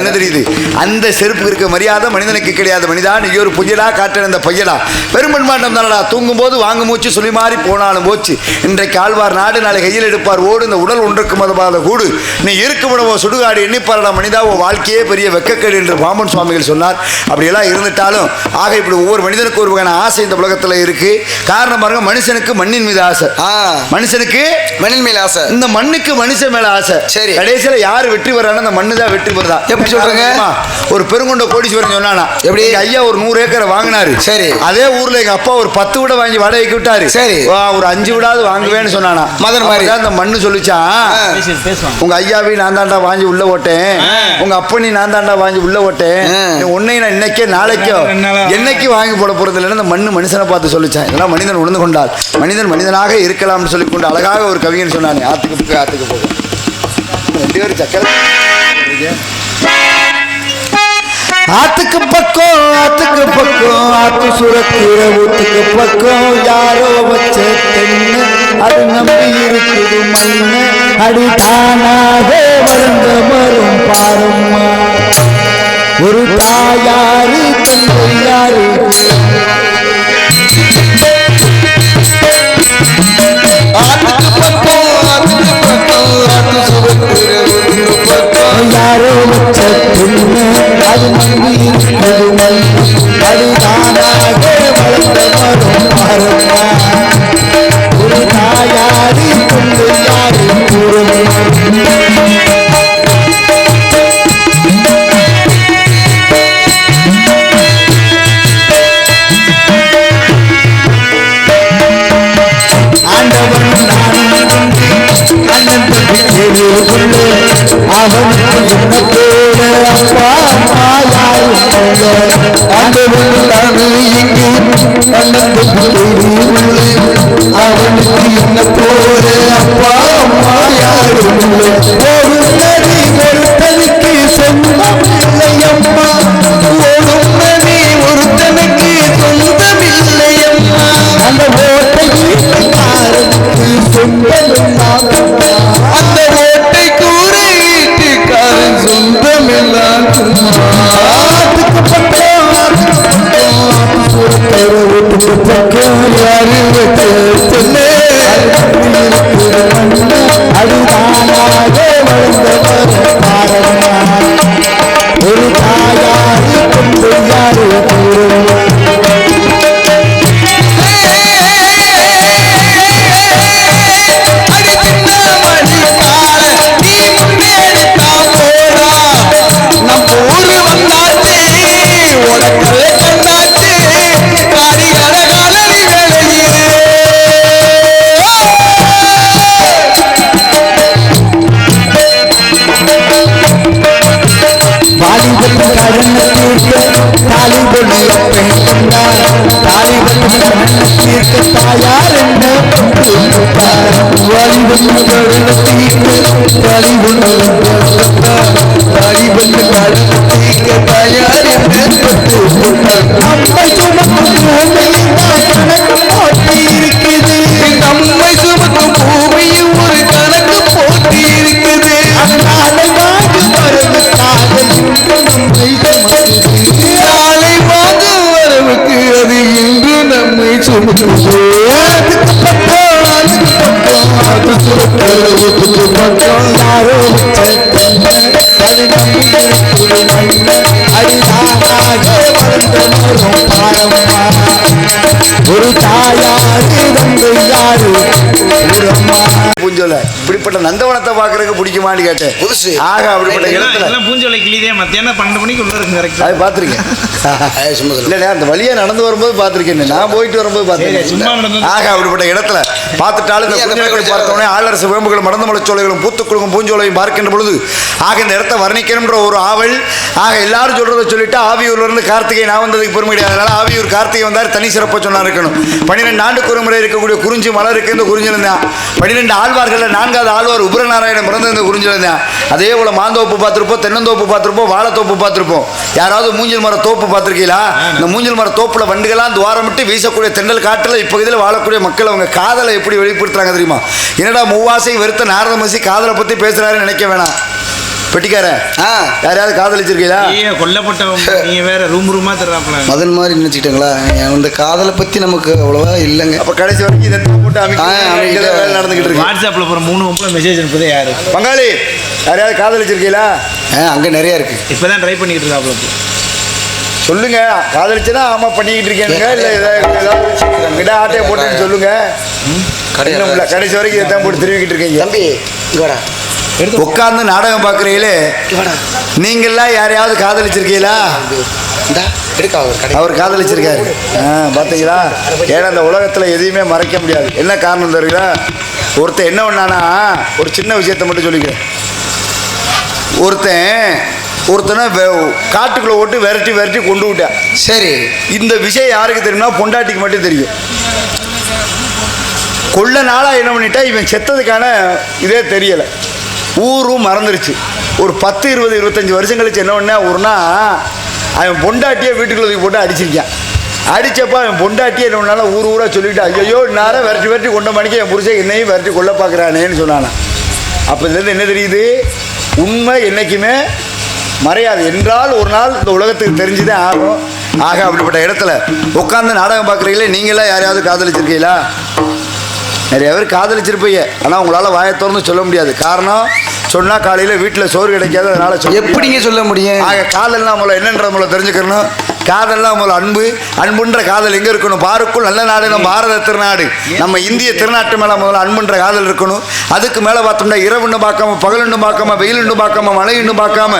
என்ன தெரியுது? அந்த செருப்பு இருக்க மரியாதை மனிதனுக்கு கிடையாது. மனிதா நீ ஒரு பொய்யடா காட்டுற அந்த பையடா பெரும்பன்மாட்டம் தானடா. தூங்கும் போது வாங்கு மூச்சு சொல்லி மாறி போனாலும் போச்சு. இன்றைக்கு ஆழ்வார் நாடு நாளை கையில் எடுப்பார். ஓடு இந்த உடல் ஒன்றுக்கு மதமாத கூடு. நீ இருக்குமிடமோ சுடுகாடு எண்ணிப்பாரடா மனிதா. உன் வாழ்க்கையே பெரிய வெக்கக்கேடு என்று பாமன் சுவாமிகள் சொன்னார். அப்படியெல்லாம் இருந்துட்டாலும் ஆக இப்படி ஒவ்வொரு மனிதனுக்கு ஒரு வகையான ஆசை இந்த உலகத்தில் இருக்கு. காரணம் பாருங்க மனுஷனுக்கு மண்ணின் மீது ஆசை. மனுஷனுக்கு மண்ணின் மேல் ஆசை. இந்த மண்ணுக்கு மனுஷன் மேல ஆசை. சரி. கடைசியில யார் வெற்றி பெறான்னு அந்த மண்ணு தான் வெற்றி பெறதா? எப்படி சொல்றீங்க? ஒரு பெருங்கொண்ட கோடீஸ்வரன் சொன்னானா. எப்படி? ஐயா ஒரு நூறு ஏக்கரை வாங்கினாரு. சரி. அதே ஊர்ல எங்க அப்பா ஒரு பத்து விட வாங்கி வாடகைக்கு விட்டாரு. சரி. ஒரு அஞ்சு விடாது வாங்குவேன்னு சொன்னானா. மதன் மாதிரி. அந்த மண்ணு சொல்லிச்சான். உங்க ஐயாவையும் நான் தாண்டா வாங்கி உள்ள ஓட்டேன். உங்க அப்பனையும் நான் தாண்டா வாங்கி உள்ள ஓட்டேன். உன்னையும் நான் இன்னைக்கே நாளைக்கோ என்னைக்கு வாங்கி போட போறது இல்லைன்னு அந்த மண்ணு மனுஷனை பார்த்து சொல்லிச்சான். இதெல்லாம் மனிதன் உணர்ந்து கொண்டால். மனிதன் மனிதனாக இருக்கலாம்னு சொல்லி கொண்டு அழகாக ஒரு கவிஞன் சொன்னானே. ஆத்துக்கு ஆத்துக்கு போகும் ரெண்டு பேரும் சக்கரை ஆத்துக்கு பக்கம் ஆத்துக்கு பக்கம் ஆத்து சுரக்கிற ஊத்துக்கு பக்கம். யாரோ வச்ச தென்னு அது நம்பி இருக்குது மண்ணு. அடி தானாக வளர்ந்த மரும் பாரும்மா. ஒரு தாயாரு தந்தையாரு ஒரு நதி ஒருத்தனுக்கு சொந்தம் இல்லை வாலிபத்து கடனை தீர்க்க தாலி பெண் கொண்டார் தாலிபத்து கடனை தீர்க்க தாயார் என்ன வாலிபத்து கடனை தீர்க்க தாலி கொண்டு தாலிபத்து கடனை தீர்க்க அம்மை சுமக்கும் பூஞ்சோல இப்படிப்பட்ட நந்தவனத்தை பாக்குறதுக்கு பிடிக்குமான்னு கேட்டேன். புதுசு. ஆக அப்படிப்பட்ட இடத்துல. பூஞ்சோலை கிளிதே. மத்தியானம் பன்னெண்டு மணிக்கு உள்ள இருக்கு கரெக்ட் அது பாத்திருக்கேன் இல்ல அந்த வழியா நடந்து வரும்போது பாத்திருக்கேன் நான் போயிட்டு வரும்போது பாத்திருக்கேன் ஆக அப்படிப்பட்ட இடத்துல பார்த்துட்டாலும் இந்த பக்கம் பார்த்தோன்னே ஆளரசு வேம்புகளும் மடந்த மலைச்சோலைகளும் பூத்துக்குழுங்கும் பூஞ்சோலையும் பார்க்கின்ற பொழுது ஆக இந்த இடத்தை வர்ணிக்கணும்ன்ற ஒரு ஆவல் ஆக எல்லாரும் சொல்றதை சொல்லிட்டு ஆவியூர்ல இருந்து கார்த்திகை நான் வந்ததுக்கு பெருமை கிடையாது. அதனால ஆவியூர் கார்த்திகை வந்தார் தனி சிறப்பாக சொன்னா இருக்கணும். பன்னிரெண்டு ஆண்டுக்கு ஒரு முறை இருக்கக்கூடிய குறிஞ்சி மலர் இருக்கு இந்த குறிஞ்சில தான் பன்னிரெண்டு ஆழ்வார்களில் நான்காவது ஆழ்வார் உபரநாராயணன் பிறந்தது குறிஞ்சிருந்தேன் அதே போல் மாந்தோப்பு பார்த்துருப்போம் தென்னந்தோப்பு பார்த்துருப்போம் வாழைத்தோப்பு பார்த்துருப்போம். யாராவது மூஞ்சில் மர தோப்பு பார்த்துருக்கீங்களா? இந்த மூஞ்சில் மர தோப்பில் வண்டுகளாம் துவாரமிட்டு வீசக்கூடிய தெண்டல் காட்டில் இப்போ இதில் வாழக்கூடிய மக்கள் அவங்க காதலை எப்படி வெளிப்படுத்துறாங்க தெரியுமா? என்னடா மூவாசை வெறுத்த நாரதமசி காதலை பற்றி பேசுகிறாருன்னு நினைக்க வேணாம். பெட்டிக்காரன். ஆ. யாரையாவது காதலிச்சிருக்கீங்களா? ஐயா கொல்லப்பட்டவங்க நீங்க வேற ரூம் ரூமா தர்றாப்ல மதன் மாதிரி நினச்சிக்கிட்டாங்களா? இந்த காதலை பற்றி நமக்கு அவ்வளோவா இல்லைங்க. அப்ப கடைசி வரைக்கும் இதை போட்டு அமைக்க வேலை நடந்துகிட்டு இருக்கு. வாட்ஸ்அப்ல போற மூணு முப்பது மெசேஜ் அனுப்புதே யாரு? பங்காளி யாரையாவது காதலிச்சிருக்கீங்களா? ஆ அங்கே நிறையா இருக்குது இப்பதான் ட்ரை பண்ணிட்டு இருக்காப்ல. சொல்லுங்க. காதலிச்சுனா ஆமா பண்ணிக்கிட்டு இருக்கேனுங்க இல்ல ஏதாவது ஆட்டையை போட்டுன்னு சொல்லுங்க. கடைசி வரைக்கும் இதை தான் போட்டு திருவிக்கிட்டு இருக்கீங்க. தம்பி இங்க வாடா. எடுத்து உட்கார்ந்து நாடகம் பார்க்குறீங்களே? நீங்களாம் யாரையாவது காதலிச்சிருக்கீங்களா? அவர் காதலிச்சிருக்காரு. பார்த்தீங்களா ஏன்னா இந்த உலகத்தில் எதையுமே மறைக்க முடியாது. என்ன காரணம் தெரியுங்களா ஒருத்தன் என்ன பண்ணானா ஒரு சின்ன விஷயத்தை மட்டும் சொல்லிக்கிறேன். ஒருத்தன் ஒருத்தனை காட்டுக்குள்ளே ஓட்டு விரட்டி விரட்டி கொண்டு விட்டான். சரி. இந்த விஷயம் யாருக்கு தெரியும்னா பொண்டாட்டிக்கு மட்டும் தெரியும். கொள்ள நாளா என்ன பண்ணிட்டா இவன் செத்ததுக்கான இதே தெரியலை. ஊரும் மறந்துருச்சு. ஒரு பத்து இருபது இருபத்தஞ்சி வருஷம் கழிச்சு என்ன பண்ண ஒருனா அவன் பொண்டாட்டியை வீட்டுக்குள்ள தூக்கி போட்டு அடிச்சிருக்கான். அடிச்சப்ப அவன் பொண்டாட்டியை என்ன பண்ணாலும் ஊர் ஊராக சொல்லிட்டு ஐயோ நேரம் விரட்டி விரட்டி கொண்ட மணிக்கு என் புருஷன் என்னையும் விரட்டி கொள்ள பார்க்குறானேன்னு சொன்னானா அப்போ இதுலேருந்து என்ன தெரியுது? உண்மை என்றைக்குமே மறையாது. என்றால் ஒரு நாள் இந்த உலகத்துக்கு தெரிஞ்சுதான் ஆகும். ஆக அப்படிப்பட்ட இடத்துல உட்காந்து நாடகம் பார்க்குறீங்களே நீங்களாம் யாரையாவது காதலிச்சிருக்கீங்களா? நிறைய பேர் காதலிச்சிருப்பீங்க? ஆனால் உங்களால் வாயை திறந்து சொல்ல முடியாது. காரணம் சொன்னால் காலையில் வீட்டில் சோறு கிடைக்காது அதனால. எப்படிங்க சொல்ல முடியும்? ஆக காதல்னா முதல்ல என்னன்ற முதல்ல தெரிஞ்சுக்கணும். காதல்னா முதல்ல அன்பு அன்புன்ற காதல் எங்கே இருக்கணும்? பாருக்குள் நல்ல நாடு நம்ம பாரத திருநாடு. நம்ம இந்திய திருநாட்டு மேலே முதல்ல அன்புன்ற காதல் இருக்கணும். அதுக்கு மேலே பார்த்தோம்னா இரவுன்னு பார்க்காம பகலுன்னு பார்க்காம வெயிலுன்னு பார்க்காம மழையுன்னு பார்க்காம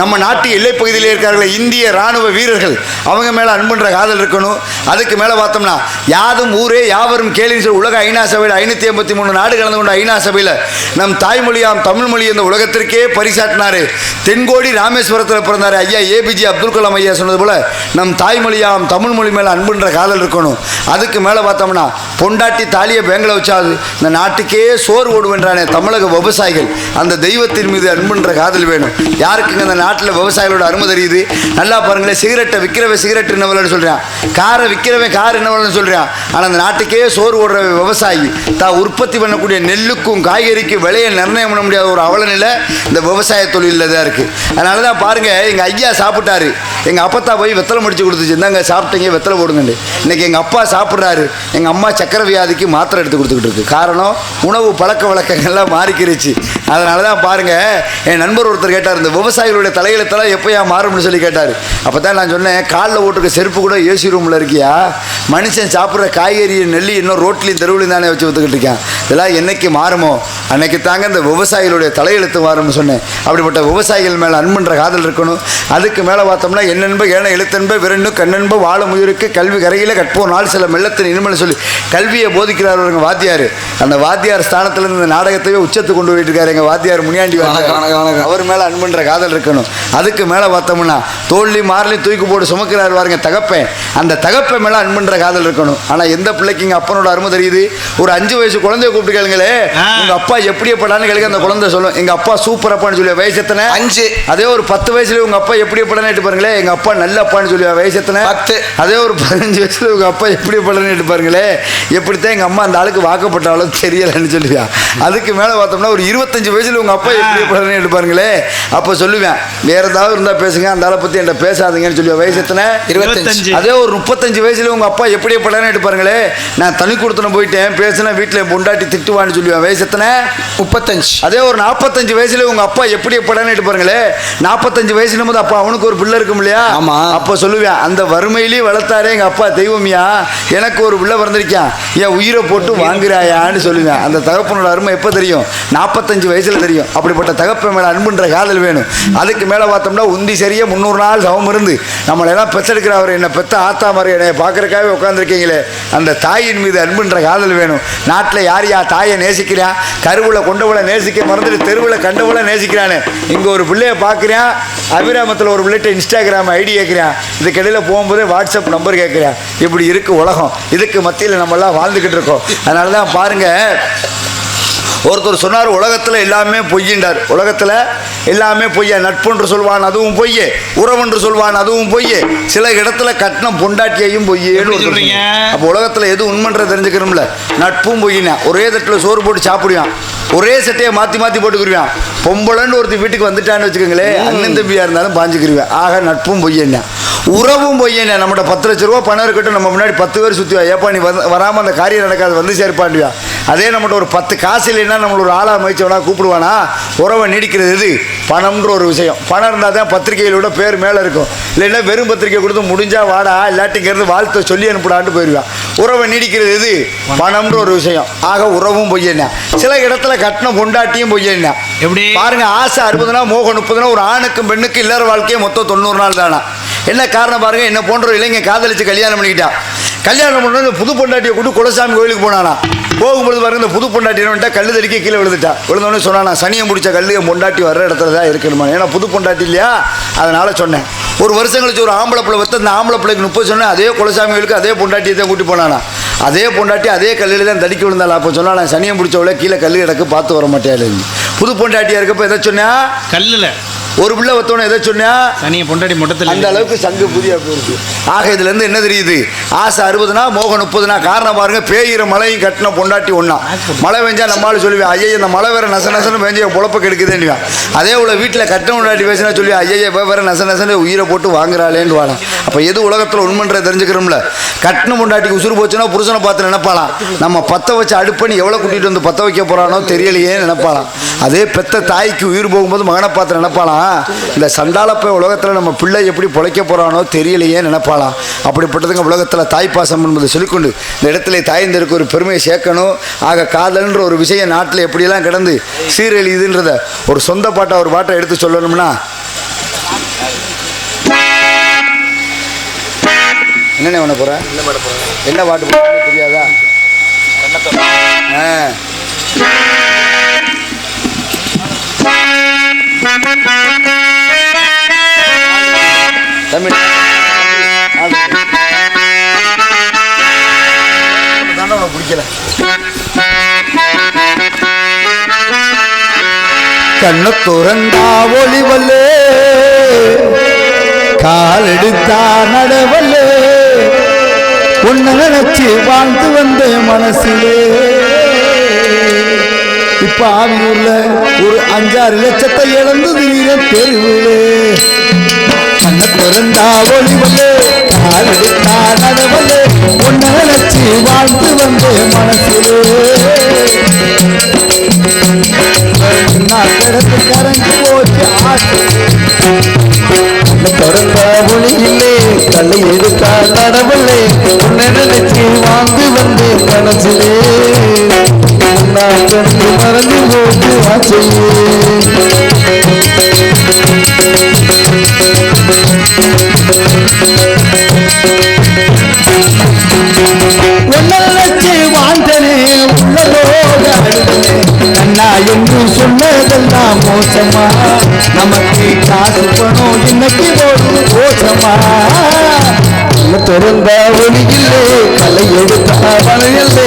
நம்ம நாட்டு எல்லை பகுதியில் இருக்கிறார்கள் இந்திய ராணுவ வீரர்கள். அவங்க மேலே அன்புன்ற காதல் இருக்கணும். அதுக்கு மேலே பார்த்தோம்னா யாதும் ஊரே யாவரும் கேள்வி சொல்லி உலக ஐநா சபையில் ஐநூற்றி ஐம்பத்தி மூணு நாடு கலந்து கொண்ட ஐநா சபையில் நம் தாய்மொழியாம் தமிழ் மொழி இந்த உலகத்திற்கே பரிசாட்டினார் தென்கோடி ராமேஸ்வரத்தில் பிறந்தார் ஐயா ஏபிஜே அப்துல் கலாம் ஐயா சொன்னது போல நம் தாய்மொழியாம் தமிழ் மொழி மேலே அன்புன்ற காதல் இருக்கணும். அதுக்கு மேலே பார்த்தோம்னா பொண்டாட்டி தாலியை பேங்கில் வச்சாது இந்த நாட்டுக்கே சோறு ஓடுவென்றானே தமிழக விவசாயிகள். அந்த தெய்வத்தின் மீது அன்புன்ற காதல் வேணும். யாருக்குங்க அந்த நாட்டில் விவசாயிகளோட அருமை தெரியுது? நல்லா பாருங்களேன் சிகரெட்டை விற்கிறவன் சிகரெட் என்ன சொல்கிறான் காரை விற்கிறவன் கார் என்னவலன்னு சொல்கிறான் ஆனால் அந்த நாட்டுக்கே சோறு ஓடுற விவசாயி தான் உற்பத்தி பண்ணக்கூடிய நெல்லுக்கும் காய்கறிக்கும் விலையை நிர்ணயம் பண்ண முடியாத ஒரு அவல நிலை இந்த விவசாய தொழிலில் தான் இருக்குது அதனால தான் பாருங்கள் எங்கள் ஐயா சாப்பிட்டாரு. எங்கள் அப்பத்தா போய் வெத்தலை முடிச்சு கொடுத்துச்சு. இந்தாங்க சாப்பிட்டீங்க வெத்தலை போடுங்கண்டு. இன்றைக்கி எங்கள் அப்பா சாப்பிட்றாரு. எங்கள் அம்மா சக்கரை வியாதிக்கு மாத்திரை எடுத்து கொடுத்துக்கிட்டு இருக்கு. காரணம் உணவு பழக்க வழக்கங்கள்லாம் மாறிக்கிருச்சு. அதனால தான் பாருங்கள் என் நண்பர் ஒருத்தர் கேட்டார் இந்த விவசாயிகளுடைய தலையெழுத்தெல்லாம் எப்போயா மாறும்னு சொல்லி கேட்டார். அப்போ தான் நான் சொன்னேன் காலில் ஓட்டுக்க செருப்பு கூட ஏசி ரூமில் இருக்கியா? மனுஷன் சாப்பிட்ற காய்கறி நெல்லி இன்னும் ரோட்லையும் தெருவுலையும் தானே வச்சு வித்துக்கிட்டு இருக்கான். இதெல்லாம் என்றைக்கு மாறுமோ? அன்னைக்கு தாங்க இந்த விவசாயிகளுடைய தலையெழுத்து மாறும்னு சொன்னேன். அப்படிப்பட்ட விவசாயிகள் மேலே அன்புன்ற காதல் இருக்கணும். அதுக்கு மேலே பார்த்தோம்னா என்னென்ப ஏன எழுத்தென்ப விரண்டு கண்ணென்ப வாழ முயலுக்கு கல்வி கரையில் கற்போர் நாள் சில மெல்லத்தின் இனிமேல் சொல்லி கல்வியை போதிக்கிறார் எங்கள் வாத்தியார். அந்த வாத்தியார் ஸ்தானத்திலிருந்து இந்த நாடகத்தையே உச்சத்துக்கு கொண்டு போயிட்டு இருக்காரு எங்கள் வாத்தியார் முனியாண்டி. அவர் மேலே அன்புன்ற காதல் இருக்கணும். அதுக்கு மேலே பார்த்தோம்னா தோல்வி மாறலி தூக்கி போட்டு சுமக்கிறார் பாருங்க தகப்பேன். அந்த தகப்பன் மேலே அன்புன்ற காதல் இருக்கணும். ஆனால் எந்த பிள்ளைக்கு எங்கள் அப்பனோட அருமை தெரியுது? ஒரு அஞ்சு வயசு குழந்தைய கூப்பிட்டு கேளுங்களே. ஆ. உங்க அப்பா எப்படி எப்படான்னு கேளுங்க அந்த குழந்தை சொல்லும். எங்க அப்பா சூப்பர் அப்பான்னு சொல்லி வயசு எத்தனை? அஞ்சு. அதே ஒரு பத்து வயசுல உங்க அப்பா எப்படி எப்படான்னு கேட்டு பாருங்களே எங்க அப்பா நல்ல அப்பான்னு சொல்லி வயசு எத்தனை? பத்து. அதே ஒரு பதினஞ்சு வயசுல உங்க அப்பா எப்படி கேட்டு பாருங்களே எப்படித்தான் எங்க அம்மா அந்த ஆளுக்கு வாக்கப்பட்டாலும் தெரியலன்னு சொல்லுவியா அதுக்கு மேல பார்த்தோம்னா ஒரு இருபத்தஞ்சு வயசுல உங்க அப்பா எப்படி எப்படான்னு கேட்டு பாருங்களே அப்போ சொல்லுவேன். வேற ஏதாவது இருந்தா பேசுங்க அந்த ஆளை பத்தி என்கிட்ட பேசாதீங்கன்னு சொல்லி வயசு எத்தனை? இருபத்தஞ்சு. அதே ஒரு முப்பத்தஞ்சு வயசுல உங்க அப்பா எப்படி எப்படான்னு எடுப்பாருங்களே நான் தனி கொடுத்தன போயிட்டேன் பேசினா வீட்டில் பொண்டாட்டி திட்டுவான்னு சொல்லுவேன் வயசு எத்தனை? முப்பத்தஞ்சு. அதே ஒரு நாற்பத்தஞ்சு வயசுல உங்க அப்பா எப்படி எப்படான்னு எடுப்பாருங்களே நாற்பத்தஞ்சு வயசுல போது அப்பா அவனுக்கு ஒரு பிள்ளை இருக்கும் இல்லையா? ஆமா. அப்போ சொல்லுவேன் அந்த வறுமையிலேயே வளர்த்தாரே எங்கள் அப்பா தெய்வமியா எனக்கு ஒரு பிள்ளை பிறந்திருக்கான் என் உயிரை போட்டு வாங்குறாயான்னு சொல்லுவேன். அந்த தகப்பனோட அருமை எப்போ தெரியும்? நாற்பத்தஞ்சு வயசில் தெரியும். அப்படிப்பட்ட தகப்பன் மேலே அன்புன்ற காதல் வேணும். அதுக்கு மேலே பார்த்தோம்னா உந்தி சரியாக முந்நூறு நாள் சவம் இருந்து. நம்மளை எல்லாம் பெற்றெடுக்கிற அவர் என்னை பெத்த ஆத்தா மாதிரி என்னை பார்க்குறக்காகவே உட்காந்துருக்கீங்களே அந்த தாயின் மீது அன்புன்ற காதல் வேணும். நாட்டில் யார் யார் தாயை நேசிக்கிறான் கருவில் கொண்டவளை நேசிக்க மறந்துட்டு தெருவில் கண்டவளை நேசிக்கிறானே. இங்கே ஒரு பிள்ளைய பார்க்குறேன் அபிராமத்தில் ஒரு பிள்ளைகிட்ட இன்ஸ்டாகிராம் ஐடி கேட்குறேன் இதுக்கிடையில் போகும்போதே வாட்ஸ்அப் நம்பர் கேட்குறேன் இப்படி இருக்கு உலகம். இதுக்கு மத்தியில் நம்மளாம் வாழ்ந்துக்கிட்டு இருக்கோம். அதனால தான் பாருங்கள் ஒருத்தர் சொன்னார் உலகத்தில் எல்லாமே பொய்யின்றார். உலகத்தில் எல்லாமே பொய்ய? நட்புன்று சொல்வான் அதுவும் பொய்யே. உறவென்று சொல்வான் அதுவும் பொய்யே. சில இடத்துல கட்டின பொண்டாட்டியையும் பொய்யேன்னு சொல்றீங்க? அப்போ உலகத்தில் எது உண்மைன்ற தெரிஞ்சுக்கணும்ல. நட்பும் பொய்யினா. ஒரே தட்டில் சோறு போட்டு சாப்பிடுவான். ஒரே சட்டையை மாற்றி மாற்றி போட்டுக்கிருவான். பொம்பளைன்னு ஒருத்தர் வீட்டுக்கு வந்துட்டான்னு வச்சுக்கோங்களேன் அண்ணன் தம்பியாக இருந்தாலும் பாஞ்சுக்கிருவேன். ஆக நட்பும் பொய்யண்ணா உறவும் பொய்யண்ணா நம்மகிட்ட பத்து லட்ச ரூபா பணம் இருக்கட்டும் நம்ம முன்னாடி பத்து பேர் சுற்றுவா ஏப்பா நீ வராமல் அந்த காரியம் நடக்காது வந்து சேர்ப்பாண்டியா அதே நம்மகிட்ட ஒரு பத்து காசு இல்லைன்னா நம்மள ஒரு ஆளாக மதிச்சவனா கூப்பிடுவானா? உறவை நீடிக்கிறது எது? பணம்ன்ற ஒரு விஷயம். பணம் இருந்தால் தான் பத்திரிகைகளோட பேர் மேலே இருக்கும். இல்லைன்னா வெறும் பத்திரிக்கை கொடுத்து முடிஞ்சா வாடா இல்லாட்டிங்கிறது வாழ்த்தை சொல்லி அனுப்பிடான்ட்டு போயிடுவான் உறவை நீடிக்கிறது எது? பணம்ன்ற ஒரு விஷயம். ஆக உறவும் பொய்யண்ணா. சில இடத்துல கட்டின பொண்டாட்டியும் பொய்யண்ணா. எப்படி? பாருங்க ஆசை அறுபது நாள் மோகம் முப்பது நாள் ஒரு ஆணுக்கும் பெண்ணுக்கும் இல்லற வாழ்க்கையே மொத்தம் தொண்ணூறு நாள் தானா? என்ன காரணம் பாருங்க என்ன போன்ற இளைஞன் காதலிச்சு கல்யாணம் பண்ணிக்கிட்டான் கல்யாணம் பண்ண புது பொண்டாட்டியை கூட்டு குலசாமி கோயிலுக்கு போனானா. போகும்பொழுது பாருங்க இந்த புது பொண்டாட்டி என்ன தடிக்க கீழே விழுந்துட்டா. விழுந்தோடனே சொன்னானா சனியை முடிச்ச கல்லு என் பொண்டாட்டி வர்ற இடத்துல தான் இருக்கணுமா ஏன்னா புது பொண்டாட்டி இல்லையா? அதனால சொன்னேன். ஒரு வருஷம் கழிச்சு ஒரு ஆம்பளை பிள்ளை வைத்து அந்த ஆம்பளை பிள்ளைக்கு முப்பது சொன்னேன் அதே குலசாமி கோயிலுக்கு அதே பொண்டாட்டியை தான் கூட்டி போனானா. அதே பொண்டாட்டி அதே கல்லில் தான் தடிக்க விழுந்தாள். அப்போ சொன்னா நான் சனியை முடிச்சவளே கீழே கல்லு கிடக்கு பார்த்து வர மாட்டேன் புது பொண்டாட்டியாக இருக்கப்போ எதை சொன்னா? கல்லில். ஒரு பிள்ளை வத்தவன எதை சொன்னா தனியை பொண்டாடி மொட்டத்தில் அந்த அளவுக்கு சங்கு புதிய போயிருக்கு ஆக இதுல இருந்து என்ன தெரியுது? ஆசை அறுபதுனா மோகம் முப்பதுனா காரணம் பாருங்க பேயிற மழையும் கட்டின பொண்டாட்டி ஒண்ணா. மழை பெஞ்சா நம்மளால சொல்லுவேன் ஐயா இந்த மழை வேற நச நசன்னு பெஞ்சு பொழப்ப கெடுக்குதுன்னு அதே போல வீட்டில் கட்டின பொண்டாட்டி பேசினா சொல்லி ஐயா இவ வேற நச நசன்னு உயிரை போட்டு வாங்குறாளேன்னு வாழ அப்ப எது உலகத்துல உண்மைன்றதை தெரிஞ்சுக்கிறோம்ல. கட்டின பொண்டாட்டிக்கு உசுறு போச்சுன்னா புருஷனை பார்த்து நினைப்பாளாம். நம்ம பத்த வச்சு அடுப்பணி எவ்வளவு கூட்டிட்டு வந்து பத்த வைக்க போறானோ தெரியலையே நினைப்பாளாம். அதே பெத்த தாய்க்கு உயிர் போகும்போது மகனை பார்த்து நினைப்பாளாம் இந்த சண்டாளப்ப உலகத்தில் நம்ம பிள்ளை எப்படி பொழைக்க போறானோ தெரியலையே நினைப்பாளாம் அப்படிப்பட்டதுங்க உலகத்தில் தாய்ப்பாசம் என்பதை சொல்லிக்கொண்டு இந்த இடத்துல தாய்ந்தருக்கு ஒரு பெருமையை சேர்க்கணும். ஆக காதல்ன்ற ஒரு விஷயம் நாட்டில் எப்படியெல்லாம் கிடந்து சீரழியுதுன்றத ஒரு சொந்த பாட்டை ஒரு பாட்டை எடுத்து சொல்லணும்னா? என்னென்ன பண்ண போற? என்ன பாட்டு தெரியாதா? ஆ. தமிழ். பிடிக்கல கண்ண துறந்தா ஒளிவல்லே. காலெடுத்தா நடவல்லே. உன்ன நினைச்சு வாழ்ந்து வந்த மனசிலே. இப்ப ஆவியூர்ல ஒரு அஞ்சாறு லட்சத்தை இழந்து நீர தெருவிலே. கண்ண பிறந்தா ஒளி கால் எடுத்தா நடவல்லே உன்னை நினைச்சு வாழ்ந்து வந்த மனசிலே. நான் கிடந்து கரைஞ்சு போச்சு ஆசை. தொடர்ந்த ஒளியிலே தள்ளி எடுத்தா நடவில்லை உன்னை நினைச்சு வாழ்ந்து வந்து மனசிலே. நான் கண்டு மறந்து போச்சு ஆசையே உன்னை வாழ்ந்தனே உள்ளதோட அழுதனே கண்ணா என்று சொன்னதெல்லாம் மோசமா நமக்கு காசு பணம் இன்னைக்கு ஒரு மோசமா திறந்த ஒளியில்லே கலை எடுத்த வளையல்லே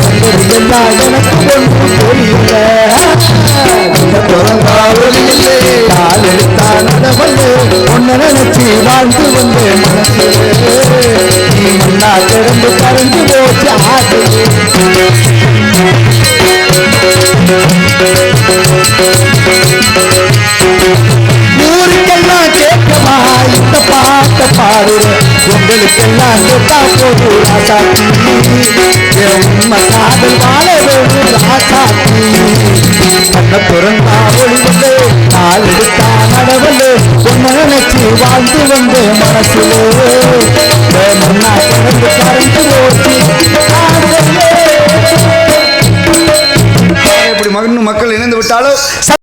எல்லாம் எனக்கு ஒன்றும் தெரியல கால் எடுத்தா நடவல்ல உன்னை நினைச்சு வாழ்ந்து நீ முன்னா கிடந்து போச்சு ஊருக்கெல்லாம் கேட்கமா இந்த பாடுற உங்களுக்கு எல்லாம் போது ராசாத்தி உண்மை காதல் வாழ வேணும் கண்ண பிறந்தா வந்து எடுத்தா நினைச்சு வாழ்ந்து வந்த மனசுல மண்ணா கிடந்து கரைந்து